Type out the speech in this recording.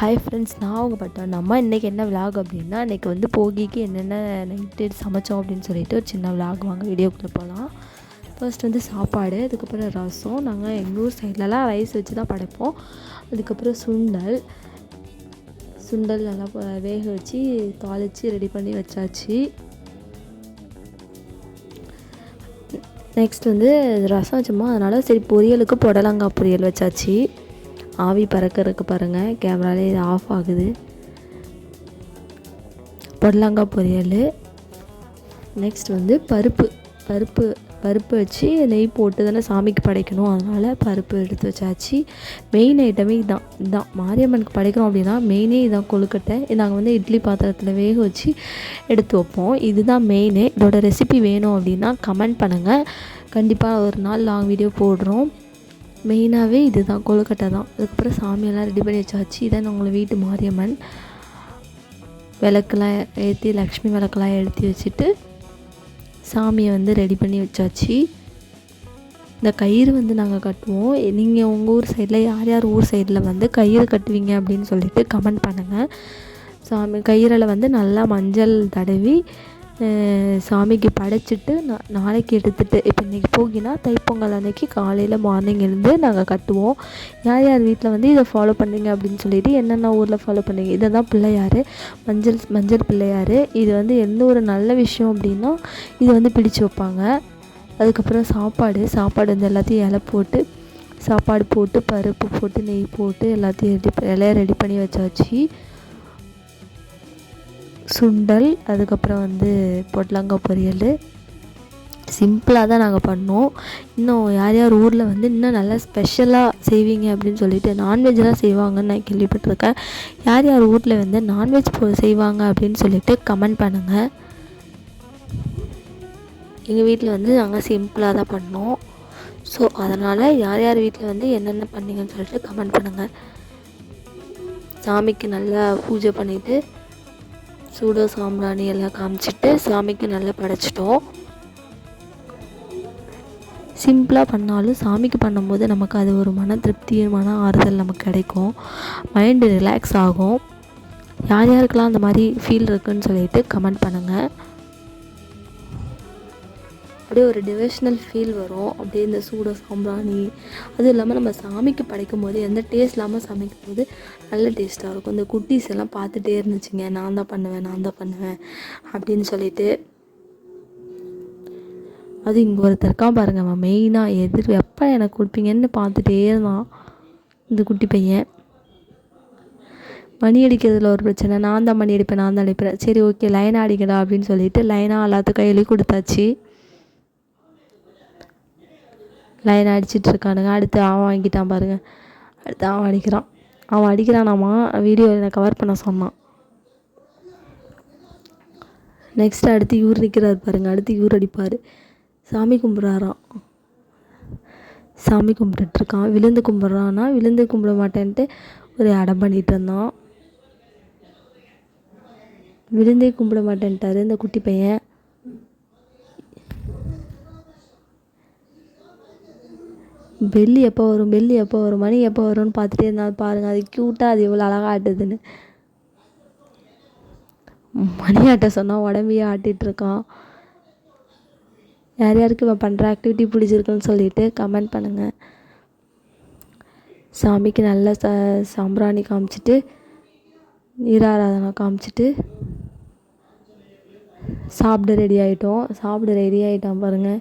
Hi friends நான் அவங்க பட்டோம் நம்ம இன்றைக்கி என்ன விலாக் அப்படின்னா இன்றைக்கி வந்து போகிக்கு என்னென்ன நைட்டு சமைச்சோம் அப்படின்னு சொல்லிட்டு ஒரு சின்ன விலாக் வாங்க வீடியோக்குள்ளே போகலாம் ஃபர்ஸ்ட் வந்து சாப்பாடு அதுக்கப்புறம் ரசம். நாங்கள் எங்கள் ஊர் சைட்லலாம் ரைஸ் வச்சு தான் படைப்போம். அதுக்கப்புறம் சுண்டல். சுண்டல் நல்லா வேக வச்சு தாளித்து ரெடி பண்ணி வச்சாச்சு. நெக்ஸ்ட் வந்து ரசம் வச்சோமா அதனால் சரி பொரியலுக்கு புடலங்காய் பொரியல் வச்சாச்சு. ஆவி பறக்கிறதுக்கு பாருங்கள் கேமராலே இது ஆஃப் ஆகுது. புடலங்காய் பொரியல். நெக்ஸ்ட் வந்து பருப்பு. பருப்பு பருப்பு வச்சு நெய் போட்டு தானே சாமிக்கு படைக்கணும். அதனால் பருப்பு எடுத்து வச்சாச்சு. மெயின் ஐட்டமே இதுதான் இதுதான் மாரியம்மனுக்கு படைக்கிறோம் அப்படின்னா மெயினே இதுதான் கொழுக்கட்டை. நாங்கள் வந்து இட்லி பாத்திரத்தில் வேக வச்சு எடுத்து வைப்போம். இதுதான் மெயினு இதோட ரெசிபி வேணும் அப்படின்னா கமெண்ட் பண்ணுங்கள் கண்டிப்பாக ஒரு நாள் லாங் வீடியோ போடுறோம். மெயினாகவே இதுதான் கொழுக்கட்டை தான். அதுக்கப்புறம் சாமியெல்லாம் ரெடி பண்ணி வச்சாச்சு. இதான் உங்களை வீட்டு மாரியம்மன் விளக்கெலாம் ஏற்றி லக்ஷ்மி விளக்கெலாம் ஏற்றி வச்சுட்டு சாமியை வந்து ரெடி பண்ணி வச்சாச்சு. இந்த கயிறு வந்து நாங்கள் கட்டுவோம். நீங்கள் உங்கள் ஊர் சைடில் யார் யார் ஊர் சைடில் வந்து கயிறு கட்டுவீங்க அப்படின்னு சொல்லிட்டு கமெண்ட் பண்ணுங்கள் சாமி கயிறில் வந்து நல்லா மஞ்சள் தடவி சாமிக்கு படைச்சிட்டு நா- நாளைக்கு எடுத்துகிட்டு இப்போ இன்றைக்கி போகினா தைப்பொங்கல் அன்னைக்கு காலையில் மார்னிங் இருந்து நாங்கள் கட்டுவோம். யார் யார் வீட்டில் வந்து இதை ஃபாலோ பண்ணீங்க அப்படின்னு சொல்லிட்டு என்னென்ன ஊரில் ஃபாலோ பண்ணீங்க இதை தான் பிள்ளையார் மஞ்சள் மஞ்சள் பிள்ளையார் இது வந்து எந்த ஒரு நல்ல விஷயம் அப்படின்னா இது வந்து பிடிச்சு வைப்பாங்க. அதுக்கப்புறம் சாப்பாடு சாப்பாடு வந்து எல்லாத்தையும் இலை போட்டு சாப்பாடு போட்டு பருப்பு போட்டு நெய் போட்டு எல்லாத்தையும் ரெடி இலைய ரெடி பண்ணி வச்சாச்சு. சுண்டல் அதுக்கப்புறம் வந்து பொடலங்காய் பொரியல். சிம்பிளாக தான் நாங்கள் பண்ணோம். இன்னும் யார் யார் ஊரில் வந்து இன்னும் நல்லா ஸ்பெஷலாக செய்வீங்க அப்படின்னு சொல்லிட்டு நான்வெஜ்லாம் செய்வாங்கன்னு நான் கேள்விப்பட்டிருக்கேன். யார் யார் ஊரில் வந்து நான்வெஜ் செய்வாங்க அப்படின்னு சொல்லிட்டு கமெண்ட் பண்ணுங்கள் எங்கள் வீட்டில் வந்து நாங்கள் சிம்பிளாக தான் பண்ணோம். ஸோ அதனால் யார் யார் வீட்டில் வந்து என்னென்ன பண்ணீங்கன்னு சொல்லிட்டு கமெண்ட் பண்ணுங்கள் சாமிக்கு நல்லா பூஜை பண்ணிவிட்டு சூடோ சாம்பிராணி எல்லாம் காமிச்சிட்டு சாமிக்கு நல்லா படைச்சிட்டோம். சிம்பிளாக பண்ணாலும் சாமிக்கு பண்ணும்போது நமக்கு அது ஒரு மன திருப்தி மன ஆறுதல் நமக்கு கிடைக்கும். மைண்டு ரிலாக்ஸ் ஆகும். யார் யாருக்கெல்லாம் அந்த மாதிரி ஃபீல் இருக்குன்னு சொல்லிட்டு கமெண்ட் பண்ணுங்கள் அப்படியே ஒரு டிவோஷனல் ஃபீல் வரும். அப்படியே இந்த சூட சாம்பிராணி அதுவும் இல்லாமல் நம்ம சாமிக்கு படைக்கும் போது எந்த டேஸ்ட் இல்லாமல் சமைக்கும் போது நல்ல டேஸ்ட்டாக இருக்கும். இந்த குட்டீஸ் எல்லாம் பார்த்துட்டே இருந்துச்சுங்க. நான் தான் பண்ணுவேன் நான் தான் பண்ணுவேன் அப்படின்னு சொல்லிட்டு. அது இங்கே ஒருத்தர் இருக்கான் பாருங்க. அவன் மெயினாக எதிர் எப்போ எனக்கு கொடுப்பீங்கன்னு பார்த்துட்டே இருந்தான். இந்த குட்டி பையன். மணி அடிக்கிறதுல ஒரு பிரச்சனை. நான் தான் மணி அடிப்பேன் நான் தான் அடிப்பேன். சரி ஓகே லைனாக அடிக்கடா அப்படின்னு சொல்லிட்டு லைனாக எல்லாத்து கையிலையும் கொடுத்தாச்சு. லைன் அடிச்சிட்டு இருக்கானுங்க அடுத்து அவன் வாங்கிட்டான் பாருங்க. அடுத்து அவன் அடிக்கிறான். அவன் அடிக்கிறானாமா? வீடியோ என்னை கவர் பண்ண சொன்னான். நெக்ஸ்ட் அடுத்து இவர் நிற்கிறார் பாருங்க. அடுத்து இவர் அடிப்பார். சாமி கும்பிட்றாராம். சாமி கும்பிட்டுட்ருக்கான். விழுந்து கும்பிட்றான்னா விழுந்து கும்பிட மாட்டேன்ட்டு ஒரு அடம் பண்ணிட்டு இருந்தான். விழுந்தே கும்பிட மாட்டேன்ட்டாரு இந்த குட்டி பையன். பெல்லி எப்போ வரும் பெல்லி எப்போ வரும் மணி எப்போ வரும்னு பார்த்துட்டே இருந்தால் பாருங்கள் அது க்யூட்டாக அது எவ்வளோ அழகாக ஆட்டுதுன்னு. மணி ஆட்ட சொன்னால் உடம்பையே ஆட்டிகிட்ருக்கான் யார் யாருக்கு இவன் பண்ணுற ஆக்டிவிட்டி பிடிச்சிருக்குன்னு சொல்லிட்டு கமெண்ட் பண்ணுங்கள் சாமிக்கு நல்ல ச சாம்பிராணி காமிச்சிட்டு நீராராதனை காமிச்சிட்டு சாப்பிட ரெடி ஆகிட்டோம் சாப்பிட ரெடி ஆகிட்டான் பாருங்கள்